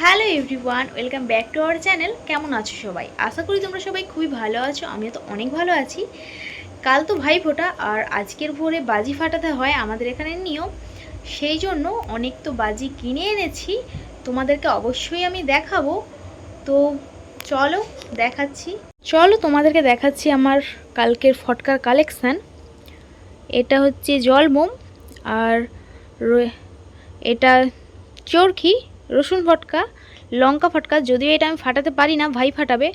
Hello everyone, welcome back to our channel. কেমন আছো সবাই? আশা করি তোমরা সবাই খুবই ভালো আছো, আমিও তো অনেক ভালো আছি। কাল তো ভাই ফোটা, আর আজকের ভোরে বাজি ফাটাতে হয় আমাদের এখানে নিয়ম। সেই জন্য অনেক তো বাজি কিনে এনেছি, তোমাদেরকে অবশ্যই আমি দেখাবো। তো চলো দেখাচ্ছি। চলো তোমাদেরকে দেখাচ্ছি আমার কালকের ফটকার কালেকশান এটা হচ্ছে জলবোম আর রয়ে- এটা চরকি। রসুন ফটকা, লঙ্কা ফটকা, যদিও এটা আমি ফাটাতে পারি না, ভাই ফাটাবে।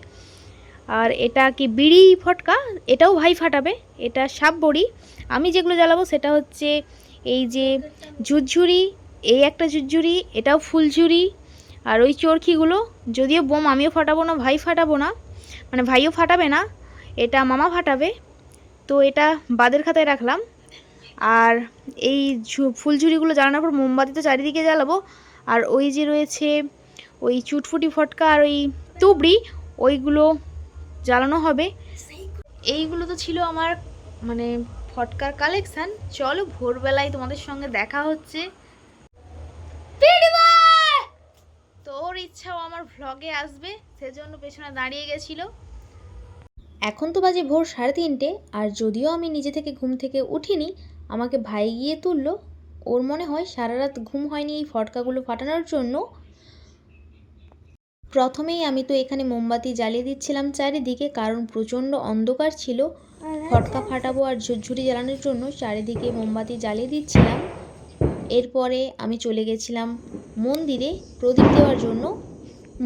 আর এটা কি বিড়ি ফটকা? এটাও ভাই ফাটাবে। এটা সাপ বড়ি। আমি যেগুলো জ্বালাবো সেটা হচ্ছে এই যে ঝুরঝুরি, এই একটা ঝুরঝুরি, এটাও ফুলঝুরি আর ওই চরকিগুলো যদিও বোম, আমিও ফাটাবো না, ভাই ফাটাবো না। মানে ভাইও ফাটাবে না, এটা মামা ফাটাবে। তো এটা বাদের খাতায় রাখলাম। আর এই ফুলঝুরিগুলো জ্বালানোর পর মোমবাতি তো চারিদিকে জ্বালাবো। আর ওই যে রয়েছে ওই চুটফুটি ফটকা আর ওই তুবড়ি ওইগুলো জ্বালানো হবে। এইগুলো তো ছিল আমার মানে ফটকার কালেকশান চলো ভোরবেলায় তোমাদের সঙ্গে দেখা হচ্ছে। তোর ইচ্ছাও আমার ভ্লগে আসবে সেজন্য পেছনে দাঁড়িয়ে গেছিল। এখন তো বাজে ভোর সাড়ে তিনটে আর যদিও আমি নিজে থেকে ঘুম থেকে উঠিনি আমাকে ভাই গিয়ে তুললো। ওর মনে হয় সারা রাত ঘুম হয়নি এই ফটকাগুলো ফাটানোর জন্য। প্রথমেই আমি তো এখানে মোমবাতি জ্বালিয়ে দিচ্ছিলাম চারিদিকে, কারণ প্রচণ্ড অন্ধকার ছিল। ফটকা ফাটাবো আর ঝুরঝুরি জ্বালানোর জন্য চারিদিকে মোমবাতি জ্বালিয়ে দিচ্ছিলাম। এরপরে আমি চলে গেছিলাম মন্দিরে প্রদীপ দেওয়ার জন্য।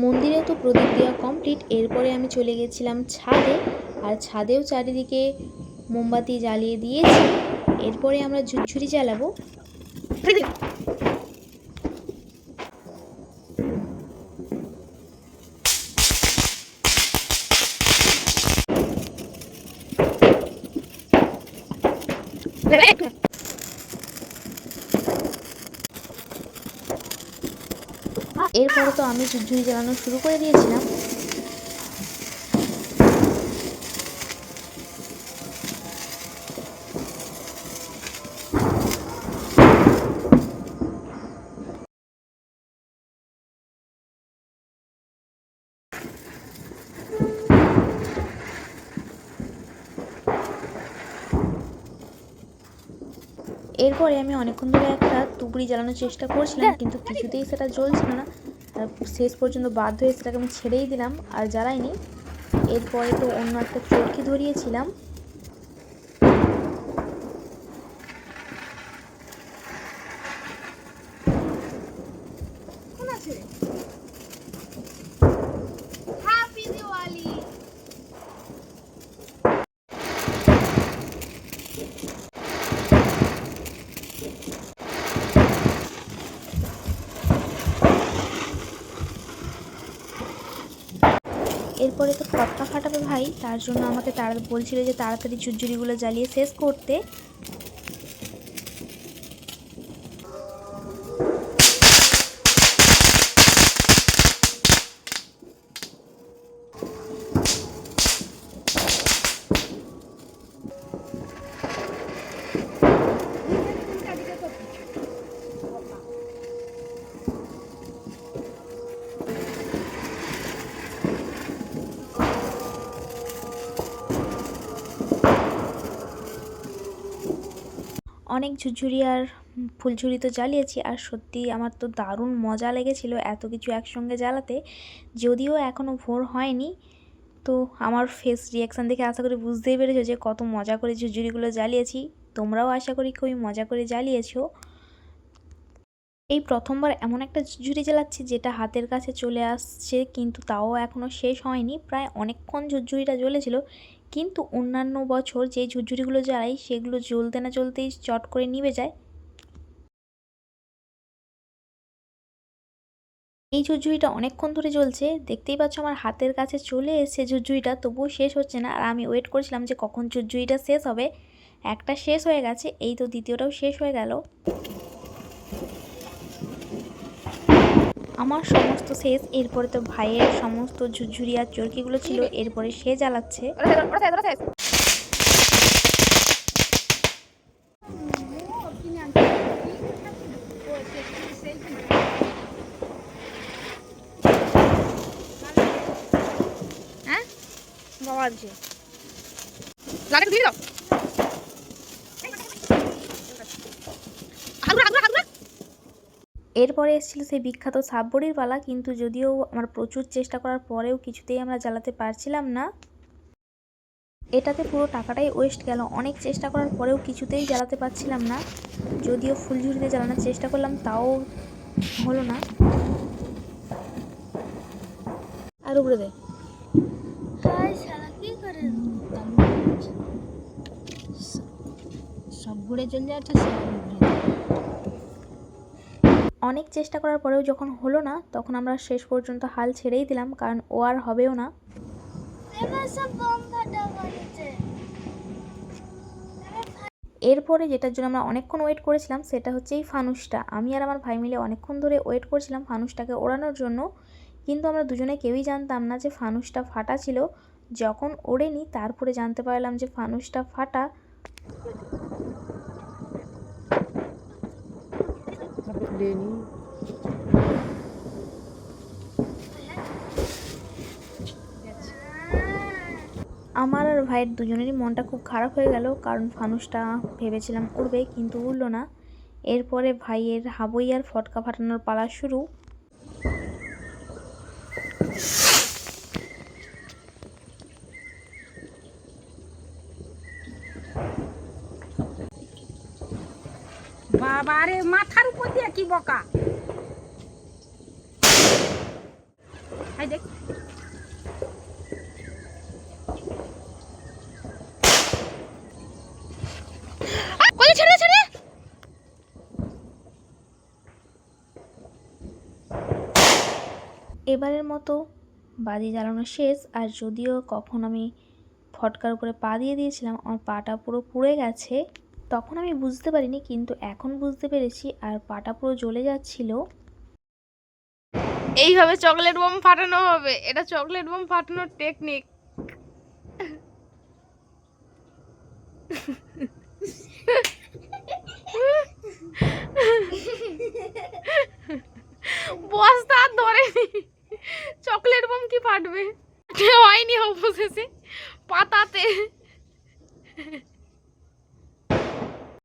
মন্দিরেও তো প্রদীপ দেওয়া কমপ্লিট। এরপরে আমি চলে গেছিলাম ছাদে, আর ছাদেও চারিদিকে মোমবাতি জ্বালিয়ে দিয়েছি। এরপরে আমরা ঝুরঝুরি জ্বালাবো। এরপরে তো আমি ঝুরঝুরি জ্বালানো শুরু করে দিয়েছিলাম। এরপরে আমি অনেকক্ষণ ধরে একটা তুবড়ি জ্বালানোর চেষ্টা করছিলাম কিন্তু কিছুতেই সেটা জ্বলছিল না। শেষ পর্যন্ত বাধ্য হয়ে সেটাকে আমি ছেড়েই দিলাম আর জ্বালাইনি। এরপরে তো অন্য একটা চরকি ধরিয়েছিলাম। এরপরে তো ফটকা ফাটাবে ভাই। তার জন্য আমাকে তারা বলছিল যে তাড়াতাড়ি চুরচুরিগুলো জ্বালিয়ে শেষ করতে। অনেক ঝুরঝুরি আর ফুলঝুরি তো জ্বালিয়েছি, আর সত্যি আমার তো দারুণ মজা লেগেছিল এত কিছু একসঙ্গে জ্বালাতে, যদিও এখনও ভোর হয়নি। তো আমার ফেস রিয়াকশান দেখে আশা করি বুঝতেই পেরেছ যে কত মজা করে ঝুরঝুরিগুলো জ্বালিয়েছি। তোমরাও আশা করি খুবই মজা করে জ্বালিয়েছো। এই প্রথমবার এমন একটা ঝুড়ি জ্বালাচ্ছি যেটা হাতের কাছে চলে আসছে, কিন্তু তাও এখনও শেষ হয়নি। প্রায় অনেকক্ষণ ঝুরঝুরিটা জ্বলেছিল, কিন্তু অন্যান্য বছর যে ঝুরঝুরিগুলো জ্বালাই, সেগুলো জ্বলতে না জ্বলতেই চট করে নিভে যায়। এই ঝুরঝুরিটা অনেকক্ষণ ধরে জ্বলছে। দেখতেই পাচ্ছ আমার হাতের কাছে চলে এসেছে ঝুরঝুরিটা তবুও শেষ হচ্ছে না। আর আমি ওয়েট করছিলাম যে কখন ঝুরঝুরিটা শেষ হবে। একটা শেষ হয়ে গেছে, এই তো দ্বিতীয়টাও শেষ হয়ে গেল। আমার সমস্ত শেষ, এরপরে তো ভাইয়ের সমস্ত ঝুরঝুরিয়া চরকিগুলো ছিল, এরপরে সে জ্বালাচ্ছে। হ্যাঁ? দিয়ে দাও। এরপরে এসেছিল সেই বিখ্যাত সাববড়ির পালা কিন্তু যদিও আমার প্রচুর চেষ্টা করার পরেও কিছুতেই আমরা জ্বালাতে পারছিলাম না। এটাতে পুরো টাকাটাই ওয়েস্ট গেল। অনেক চেষ্টা করার পরেও কিছুতেই জ্বালাতে পারছিলাম না। যদিও ফুলঝুরিতে জ্বালানোর চেষ্টা করলাম তাও হলো না। আর উপরে দে সব ঘুরে চলে যাচ্ছে অনেক চেষ্টা করার পরেও যখন হলো না, তখন আমরা শেষ পর্যন্ত হাল ছেড়েই দিলাম, কারণ ও আর হবেও না। এরপরে যেটার জন্য আমরা অনেকক্ষণ ওয়েট করেছিলাম, সেটা হচ্ছে এই ফানুসটা আমি আর আমার ভাই মিলে অনেকক্ষণ ধরে ওয়েট করছিলাম ফানুসটাকে ওড়ানোর জন্য, কিন্তু আমরা দুজনে কেউই জানতাম না যে ফানুসটা ফাটা ছিল। যখন ওড়েনি, তারপরে জানতে পারলাম যে ফানুসটা ফাটা। আমার আর ভাইয়ের দুজনেরই মনটা খুব খারাপ হয়ে গেল, কারণ ফানুসটা ভেবেছিলাম করবে কিন্তু উড়লো না। এরপরে ভাইয়ের হাবই আর ফটকা ফাটানোর পালা শুরু বাবা রে মাথার উপর দিয়ে কি বকা। দেখ। এবারের মতো বাজি জ্বালানো শেষ, আর যদিও কখন আমি ফটকার উপরে পা দিয়ে দিয়েছিলাম, আমার পাটা পুরো পুড়ে গেছে। তখন আমি বুঝতে পারিনি, কিন্তু এখন বুঝতে পেরেছি আর পাটা পুরো জ্বলে যাচ্ছিল। এইভাবে চকলেট বোম ফাটানো হবে। এটা চকলেট বোম ফাটানোর টেকনিক